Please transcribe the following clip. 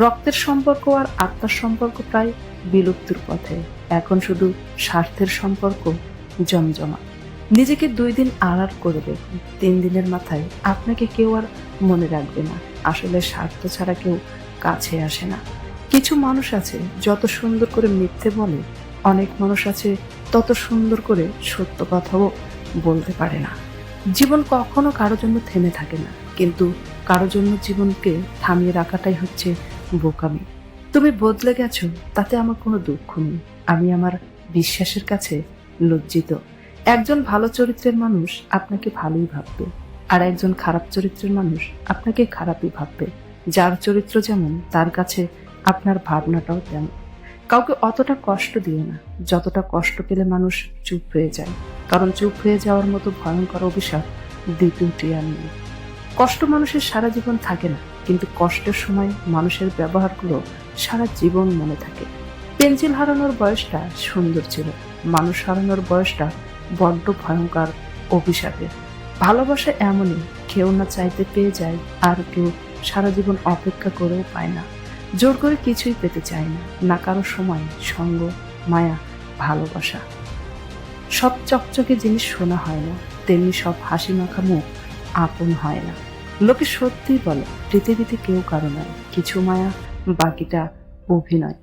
রক্তের সম্পর্ক আর আত্মার সম্পর্ক প্রায় বিলুপ্তির পথে। এখন শুধু স্বার্থের সম্পর্ক জমজমা। নিজেকে দুই দিন আড়ার করে দেখুন তিন দিনের মাথায় আপনাকে কেউ আর মনে রাখবে না। আসলে স্বার্থ ছাড়া কেউ কাছে আসে না। কিছু মানুষ আছে, যত সুন্দর করে মিথ্যে বলে, অনেক মানুষ আছে, তত সুন্দর করে সত্য কথাও বলতে পারে না। জীবন কখনো কারোর জন্য থেমে থাকে না, কিন্তু কারোর জন্য জীবনকে থামিয়ে রাখাটাই হচ্ছে বোকামি। তুমি বদলে গেছো, তাতে আমার কোনো দুঃখ নেই। আমি আমার বিশ্বাসের কাছে লজ্জিত। একজন ভালো চরিত্রের মানুষ আপনাকে ভালোই ভাববে, আর একজন খারাপ চরিত্রের মানুষ আপনাকে খারাপই ভাববে। যার চরিত্র যেমন, তার কাছে আপনার ভাবনাটাও তেমন। কাউকে অতটা কষ্ট দিয়ে না, যতটা কষ্ট পেলে মানুষ চুপ হয়ে যায়। কারণ চুপ হয়ে যাওয়ার মতো ভয়ঙ্কর অভিশাপ দ্বিতীয়টি আর নেই কষ্ট মানুষের সারা জীবন থাকে না, কিন্তু কষ্টের সময় মানুষের ব্যবহারগুলো সারা জীবন মনে থাকে। পেন্সিল হারানোর বয়সটা সুন্দর ছিল, মানুষ হারানোর বয়সটা বড্ড ভয়ঙ্কর অভিশাপের। ভালোবাসা এমনই, কেউ না চাইতে পেয়ে যায়, আর কেউ সারা জীবন অপেক্ষা করেও পায় না। জোর করে কিছুই পেতে চায় না না কারও সময়, সঙ্গ, মায়া, ভালোবাসা। সব চকচকে জিনিস শোনা হয় না, তেমনি সব হাসি মাখা মুখ আপন হয় না। লোকে সত্যিই বলে পৃথিবীতে কেউ কারও নয় কিছু মায়া বাকিটা অভিনয়।